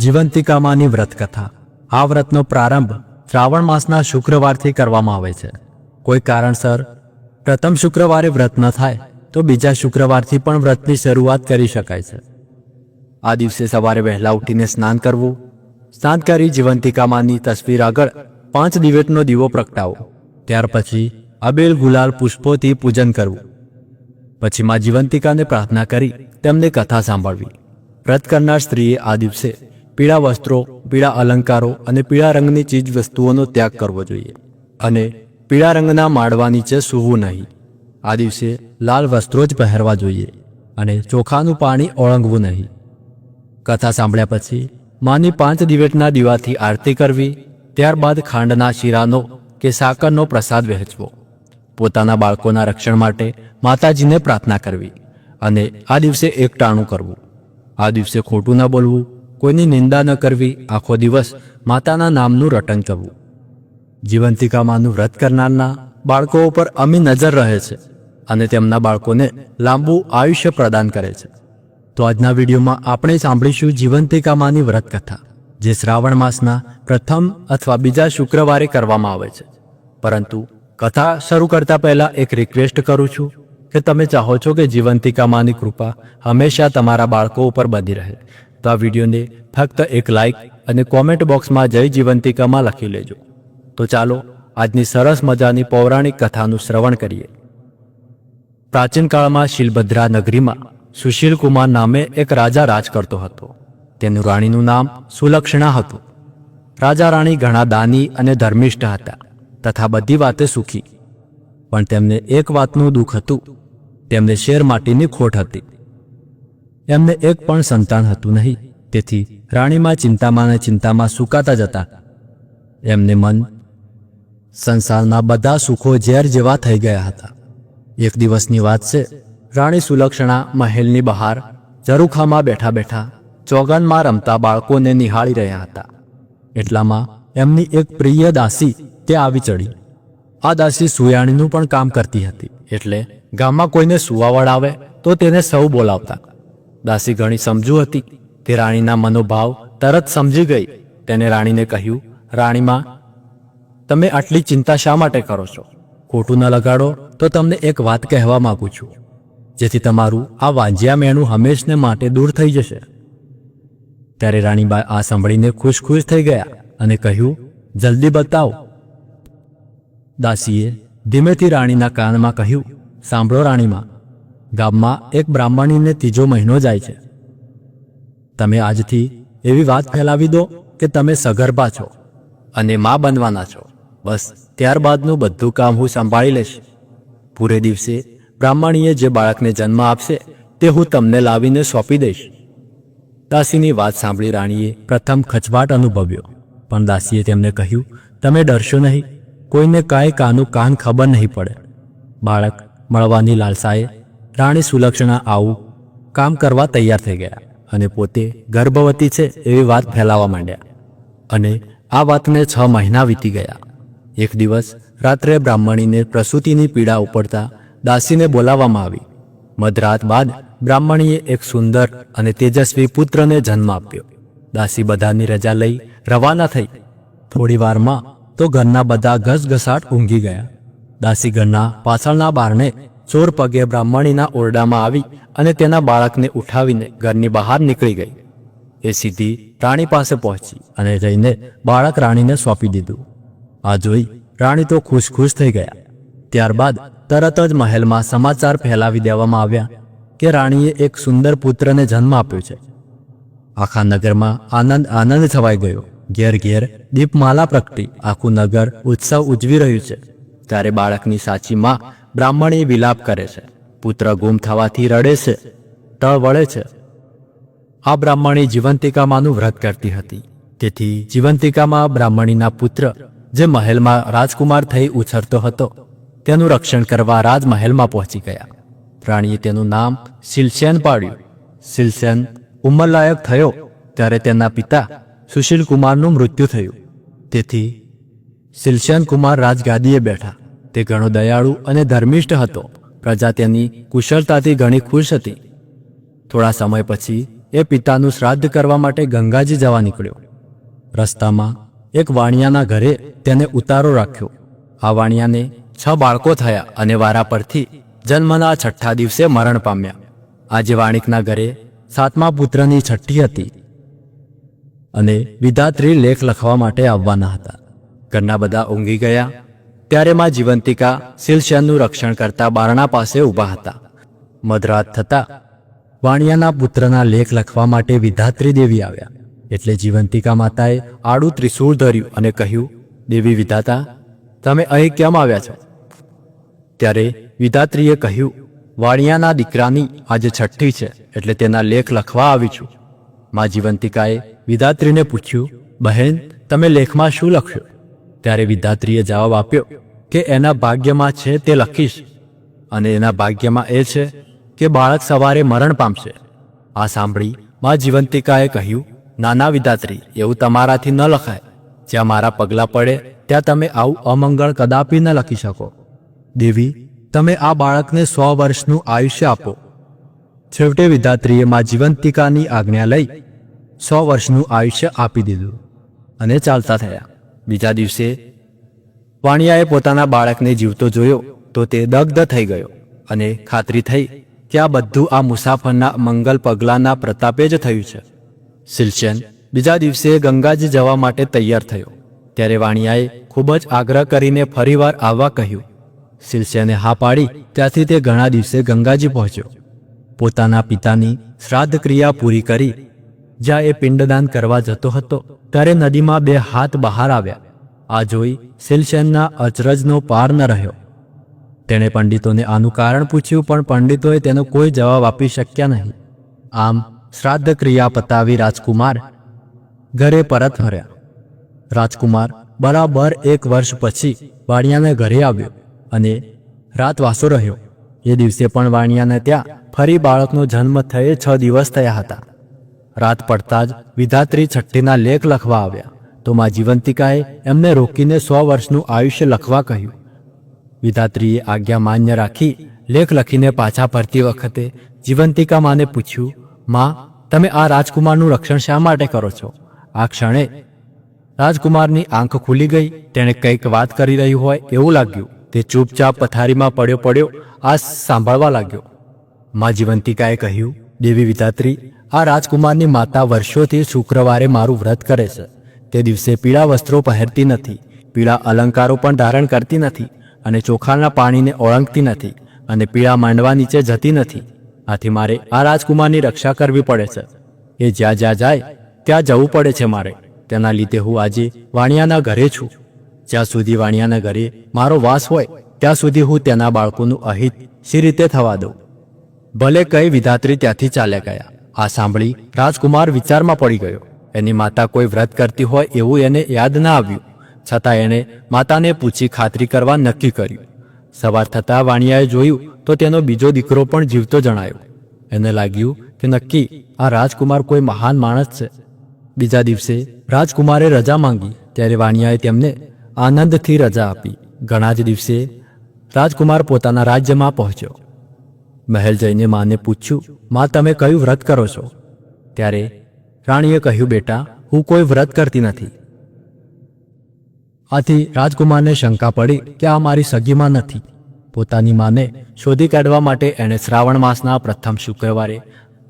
જીવંતિકામાની વ્રતકથા. આ વ્રતનો પ્રારંભ શ્રાવણ માસના શુક્રવારથી કરવામાં આવે છે. કોઈ કારણસર પ્રથમ શુક્રવારે વ્રત ન થાય, તો બીજા શુક્રવારથી પણ વ્રતની શરૂઆત કરી શકાય છે. આ દિવસે સવારે વહેલા ઉઠીને સ્નાન કરવું, સ્નાન કરી જીવંતિકામાની તસવીર આગળ પાંચ દિવેટનો દીવો પ્રગટાવો. ત્યાર પછી અબેલ ગુલાલ પુષ્પોથી પૂજન કરવું. પછી માં જીવંતિકાને પ્રાર્થના કરી તેમને કથા સાંભળવી. વ્રત કરનાર સ્ત્રીએ આ દિવસે પીળા વસ્ત્રો, પીળા અલંકારો અને પીળા રંગની ચીજ વસ્તુઓનો ત્યાગ કરવો જોઈએ. અને પીળા રંગના માળવા નીચે સૂવું નહીં. આ દિવસે લાલ વસ્ત્રો જ પહેરવા જોઈએ અને ચોખાનું પાણી ઓળંગવું નહીં. કથા સાંભળ્યા પછી માની પાંચ દિવેટના દીવાથી આરતી કરવી, ત્યારબાદ ખાંડના શીરાનો કે સાકરનો પ્રસાદ વહેંચવો. પોતાના બાળકોના રક્ષણ માટે માતાજીને પ્રાર્થના કરવી અને આ દિવસે એકટાણું કરવું. આ દિવસે ખોટું ન બોલવું કોઈની નિંદા ન કરવી, આખો દિવસ માતાના નામનું રટણ કરવું. જીવંતિકામાનું વ્રત કરનારના બાળકો ઉપર અમી નજર રહે છે અને તેમના બાળકોને લાંબુ આયુષ્ય પ્રદાન કરે છે. તો આજના વિડીયોમાં આપણે સાંભળીશું જીવંતિકામાની વ્રત કથા જે શ્રાવણ માસના પ્રથમ અથવા બીજા શુક્રવારે કરવામાં આવે છે. પરંતુ કથા શરૂ કરતા પહેલા એક રિક્વેસ્ટ કરું છું કે તમે ચાહો છો કે જીવંતિકામાની કૃપા હંમેશા તમારા બાળકો ઉપર બની રહે. તો આ વિડીયોને ફક્ત એક લાઇક અને કોમેન્ટ બોક્સમાં જય જીવંતિકામાં લખી લેજો. તો ચાલો, આજની સરસ મજાની પૌરાણિક કથાનું શ્રવણ કરીએ. પ્રાચીન કાળમાં શિલભદ્રા નગરીમાં સુશીલ કુમાર નામે એક રાજા રાજ કરતો હતો. તેનું રાણીનું નામ સુલક્ષણા હતું. રાજા રાણી ઘણા દાની અને ધર્મિષ્ઠ હતા તથા બધી વાતે સુખી. પણ તેમને એક વાતનું દુઃખ હતું. તેમને શેર માટીની ખોટ હતી. એમને એક પણ સંતાન હતું નહીં. તેથી રાણીમાં ચિંતામાં ને ચિંતામાં સુકાતા જતા. એમને મન, સંસારના બધા સુખો ઝેર જેવા થઈ ગયા હતા. એક દિવસની વાત છે, રાણી સુલક્ષણા મહેલની બહાર ઝરૂખામાં બેઠા બેઠા ચોગનમાં રમતા બાળકોને નિહાળી રહ્યા હતા. એટલામાં એમની એક પ્રિય દાસી તે આવી ચડી. આ દાસી સુયાણીનું પણ કામ કરતી હતી. એટલે ગામમાં કોઈને સુવાવડ આવે તો તેને સૌ બોલાવતા. દાસી ઘણી સમજુ હતી તે રાણીના મનોભાવ તરત સમજી ગઈ. તેને રાણીને કહ્યું, રાણીમાં, તમે આટલી ચિંતા શા માટે કરો છો? ખોટું ન લગાડો તો તમને એક વાત કહેવા માંગુ છું. જેથી તમારું આ વાંજિયા મેણું હંમેશને માટે દૂર થઈ જશે. ત્યારે રાણીબા આ સાંભળીને ખુશ ખુશ થઈ ગયા અને કહ્યું, જલ્દી બતાવો. દાસીએ ધીમેથી રાણીના કાનમાં કહ્યું, સાંભળો રાણીમાં ગામમાં એક બ્રાહ્મણીને ત્રીજો મહિનો જાય છે. તમે આજથી એવી વાત ફેલાવી દો કે તમે સગર્ભા છો અને મા બનવાના છો. બસ, ત્યારબાદનું બધું કામ હું સંભાળી લઈશ. પૂરે દિવસે બ્રાહ્મણીએ જે બાળકને જન્મ આપશે તે હું તમને લાવીને સોંપી દઈશ. દાસીની વાત સાંભળી રાણીએ પ્રથમ ખચવાટ અનુભવ્યો. પણ દાસીએ તેમને કહ્યું, તમે ડરશો નહીં. કોઈને કાંઈ કાનું કાન ખબર નહીં પડે. બાળક મળવાની લાલસાએ રાણી સુલક્ષણા આવું કામ કરવા તૈયાર થઈ ગયા અને પોતે ગર્ભવતી છે એવી વાત ફેલાવવા માંડ્યા. અને આ વાતને છ મહિના વીતી ગયા. એક દિવસ રાત્રે બ્રાહ્મણીને પ્રસૂતિની પીડા ઉપડતા દાસીને બોલાવવામાં આવી. મધરાત બાદ બ્રાહ્મણીએ એક સુંદર અને તેજસ્વી પુત્રને જન્મ આપ્યો. દાસી બધાની રજા લઈ રવાના થઈ. થોડી વારમાં તો ઘરના બધા ઘસઘસાટ ઊંઘી ગયા. દાસી ઘરના પાછળના બારણે ચોર પગે બ્રાહ્મણીના ઓરડામાં આવી અને તેના બાળકને ઉઠાવીને ઘરની બહાર નીકળી ગઈ. એ સીધી રાણી પાસે પહોંચી અને જઈને બાળક રાણીને સોંપી દીધું. આ જોઈ રાણી તો ખુશ ખુશ થઈ ગયા. ત્યારબાદ તરત જ મહેલમાં સમાચાર ફેલાવી દેવામાં આવ્યા કે રાણીએ એક સુંદર પુત્રને જન્મ આપ્યો છે. આખા નગરમાં આનંદ આનંદ છવાઈ ગયો. ઘેર ઘેર દીપમાલા પ્રગટી. આખું નગર ઉત્સવ ઉજવી રહ્યું છે. ત્યારે બાળકની સાચી માં બ્રાહ્મણી વિલાપ કરે છે. પુત્ર ગુમ થવાથી રડે છે. તળ વળે છે. આ બ્રાહ્મણી જીવંતિકામાનું વ્રત કરતી હતી. તેથી જીવંતિકામાં બ્રાહ્મણીના પુત્ર, જે મહેલમાં રાજકુમાર થઈ ઉછરતો હતો, તેનું રક્ષણ કરવા રાજમહેલમાં પહોંચી ગયા. રાણીએ તેનું નામ શિલસેન પાડ્યું. શિલસેન ઉંમરલાયક થયો, ત્યારે તેના પિતા સુશીલ કુમારનું મૃત્યુ થયું. તેથી શિલસેન કુમાર રાજગાદીએ બેઠા. તે ઘણો દયાળુ અને ધર્મિષ્ઠ હતો. પ્રજા તેની કુશળતાથી ઘણી ખુશ હતી. થોડા સમય પછી એ પિતાનું શ્રાદ્ધ કરવા માટે ગંગાજી જવા નીકળ્યો. રસ્તામાં એક વાણિયાના ઘરે તેને ઉતારો રાખ્યો. આ વાણિયાને છ બાળકો થયા અને વારા પરથી જન્મના છઠ્ઠા દિવસે મરણ પામ્યા. આજે વાણિકના ઘરે સાતમા પુત્રની છઠ્ઠી હતી. અને વિધાત્રી લેખ લખવા માટે આવવાના હતા. ઘરના બધા ઊંઘી ગયા ત્યારે માં જીવંતિકા શિલશનનું રક્ષણ કરતા બારણા પાસે ઊભા હતા. મધરાત થતા વાણિયાના પુત્રના લેખ લખવા માટે વિધાત્રી દેવી આવ્યા. એટલે જીવંતિકા માતાએ આડું ત્રિશૂળ ધર્યું અને કહ્યું, દેવી વિધાતા, તમે અહીં કેમ આવ્યા છો? ત્યારે વિધાત્રીએ કહ્યું, વાણિયાના દીકરાની આજે છઠ્ઠી છે, એટલે તેના લેખ લખવા આવી છું. મા જીવંતિકાએ વિધાત્રીને પૂછ્યું, બહેન, તમે લેખમાં શું લખ્યું ત્યારે વિધાત્રીએ જવાબ આપ્યો કે એના ભાગ્યમાં છે તે લખીશ. અને એના ભાગ્યમાં એ છે કે બાળક સવારે મરણ પામશે. આ સાંભળી મા જીવંતિકાએ કહ્યું, નાના વિધાત્રી, એવું તમારાથી ન લખાય. જ્યાં મારા પગલાં પડે, ત્યાં તમે આવું અમંગળ કદાપી ન લખી શકો. દેવી, તમે આ બાળકને સો વર્ષનું આયુષ્ય આપો. છેવટે વિધાત્રીએ મા જીવંતિકાની આજ્ઞા લઈ સો વર્ષનું આયુષ્ય આપી દીધું અને ચાલતા થયા. બીજા દિવસે વાણિયાએ પોતાના બાળકને જીવતો જોયો તો તે દગ્ધ થઈ ગયો અને ખાતરી થઈ કે આ બધું આ મુસાફરના મંગલ પગલાંના પ્રતાપે જ થયું છે. સિલચન બીજા દિવસે ગંગાજી જવા માટે તૈયાર થયો. ત્યારે વાણિયાએ ખૂબ જ આગ્રહ કરીને ફરીવાર આવવા કહ્યું. સિલચેને હા પાડી ત્યાંથી તે ઘણા દિવસે ગંગાજી પહોંચ્યો. પોતાના પિતાની શ્રાદ્ધ ક્રિયા પૂરી કરી. જ્યાં એ પિંડદાન કરવા જતો હતો, ત્યારે નદીમાં બે હાથ બહાર આવ્યા. આ જોઈ સિલશેનના અચરજનો પાર ન રહ્યો. તેણે પંડિતોને આનું કારણ પૂછ્યું, પણ પંડિતોએ તેનો કોઈ જવાબ આપી શક્યા નહીં. આમ શ્રાદ્ધ ક્રિયા પતાવી રાજકુમાર ઘરે પરત ફર્યા. રાજકુમાર બરાબર એક વર્ષ પછી વાણિયાને ઘરે આવ્યો અને રાત વાસો રહ્યો. એ દિવસે પણ વાણિયાને ત્યાં ફરી બાળકનો જન્મ થયે છ દિવસ થયા હતા. રાત પડતા જ વિધાત્રી છઠ્ઠીના લેખ લખવા આવ્યા. તો મા જીવંતિકાએ એમને રોકીને સો વર્ષનું આયુષ્ય લખવા કહ્યું. વિધાત્રીએ આજ્ઞા માન્ય રાખી લેખ લખીને પાછા ફરતી વખતે જીવંતિકા માને પૂછ્યું, માં, તમે આ રાજકુમારનું રક્ષણ શા માટે કરો છો? આ ક્ષણે રાજકુમારની આંખ ખુલી ગઈ, તેણે કંઈક વાત કરી રહ્યું હોય એવું લાગ્યું. તે ચૂપચાપ પથારીમાં પડ્યો પડ્યો આ સાંભળવા લાગ્યો. મા જીવંતિકાએ કહ્યું, દેવી વિધાત્રી, આ રાજકુમારની માતા વર્ષોથી શુક્રવારે મારું વ્રત કરે છે. તે દિવસે પીળા વસ્ત્રો પહેરતી નથી, પીળા અલંકારો પણ ધારણ કરતી નથી અને ચોખાના પાણીને ઓળંગતી નથી અને પીળા માંડવા નીચે જતી નથી. આથી મારે આ રાજકુમારની રક્ષા કરવી પડે છે. એ જ્યાં જ્યાં જાય, ત્યાં જવું પડે છે મારે. તેના લીધે હું આજે વાણિયાના ઘરે છું. જ્યાં સુધી વાણિયાના ઘરે મારો વાસ હોય, ત્યાં સુધી હું તેના બાળકોનું અહિત સી રીતે થવા દઉં? ભલે કઈ વિધાત્રી ત્યાંથી ચાલ્યા ગયા. આ સાંભળી રાજકુમાર વિચારમાં પડી ગયો. એની માતા કોઈ વ્રત કરતી હોય એવું એને યાદ ના આવ્યું. છતાં એણે માતાને પૂછી ખાતરી કરવા નક્કી કર્યું. સવાર થતાં વાણિયાએ જોયું તો તેનો બીજો દીકરો પણ જીવતો જણાયો. એને લાગ્યું કે નક્કી આ રાજકુમાર કોઈ મહાન માણસ છે. બીજા દિવસે રાજકુમારે રજા માંગી, ત્યારે વાણિયાએ તેમને આનંદથી રજા આપી. ઘણા જ દિવસે રાજકુમાર પોતાના રાજ્યમાં પહોંચ્યો. મહેલ જઈને માને પૂછ્યું, માં, તમે કયું વ્રત કરો છો? ત્યારે રાણીએ કહ્યું, બેટા, હું કોઈ વ્રત કરતી નથી. આથી રાજકુમારને શંકા પડી કે આ મારી સગીમાં નથી. પોતાની માને શોધી કાઢવા માટે એણે શ્રાવણ માસના પ્રથમ શુક્રવારે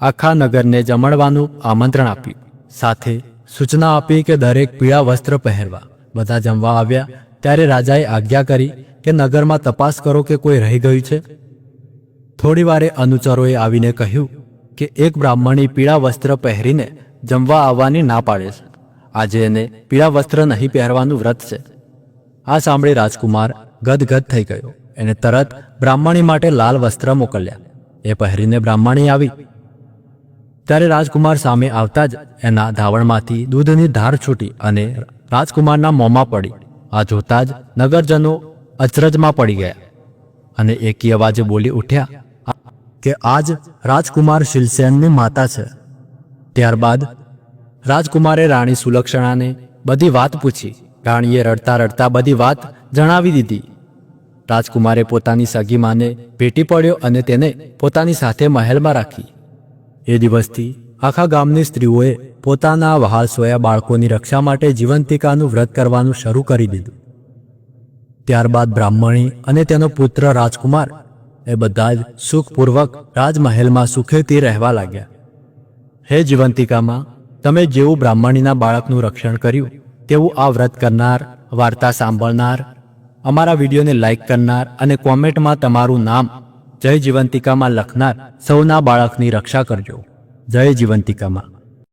આખા નગરને જમણવાનું આમંત્રણ આપ્યું. સાથે સૂચના આપી કે દરેક પીળા વસ્ત્ર પહેરવા. બધા જમવા આવ્યા, ત્યારે રાજાએ આજ્ઞા કરી કે નગરમાં તપાસ કરો કે કોઈ રહી ગયું છે. થોડી વારે અનુચરોએ આવીને કહ્યું કે એક બ્રાહ્મણી પીળા વસ્ત્ર પહેરીને જમવા આવવાની ના પાડે છે. આજે એને પીળા વસ્ત્ર નહીં પહેરવાનું વ્રત છે. આ સાંભળી રાજકુમાર ગદગદ થઈ ગયો. એને તરત બ્રાહ્મણી માટે લાલ વસ્ત્ર મોકલ્યા. એ પહેરીને બ્રાહ્મણી આવી. ત્યારે રાજકુમાર સામે આવતા જ એના ધાવણમાંથી દૂધની ધાર છૂટી અને રાજકુમારના મોંમાં પડી. આ જોતા જ નગરજનો અચરજમાં પડી ગયા અને એકી અવાજે બોલી ઉઠ્યા કે આજ રાજકુમાર શિલસેનની માતા છે. ત્યારબાદ રાજકુમારે રાણી સુલક્ષણાને બધી વાત પૂછી. રાણીએ રડતા રડતા બધી વાત જણાવી દીધી. રાજકુમારે પોતાની સગી માને ભેટી પડ્યો અને તેને પોતાની સાથે મહેલમાં રાખી. એ દિવસથી આખા ગામની સ્ત્રીઓએ પોતાના વહાલ સોયા બાળકોની રક્ષા માટે જીવંતિકાનું વ્રત કરવાનું શરૂ કરી દીધું. ત્યારબાદ બ્રાહ્મણી અને તેનો પુત્ર રાજકુમાર એ બધા જ સુખપૂર્વક રાજમહેલમાં સુખેથી રહેવા લાગ્યા. હે જીવંતિકામાં, તમે જેવું બ્રાહ્મણીના બાળકનું રક્ષણ કર્યું, તેવું આ વ્રત કરનાર, વાર્તા સાંભળનાર, અમારા વિડીયોને લાઇક કરનાર અને કોમેન્ટમાં તમારું નામ, જય જીવંતિકામાં લખનાર સૌના બાળકની રક્ષા કરજો. જય જીવંતિકામાં.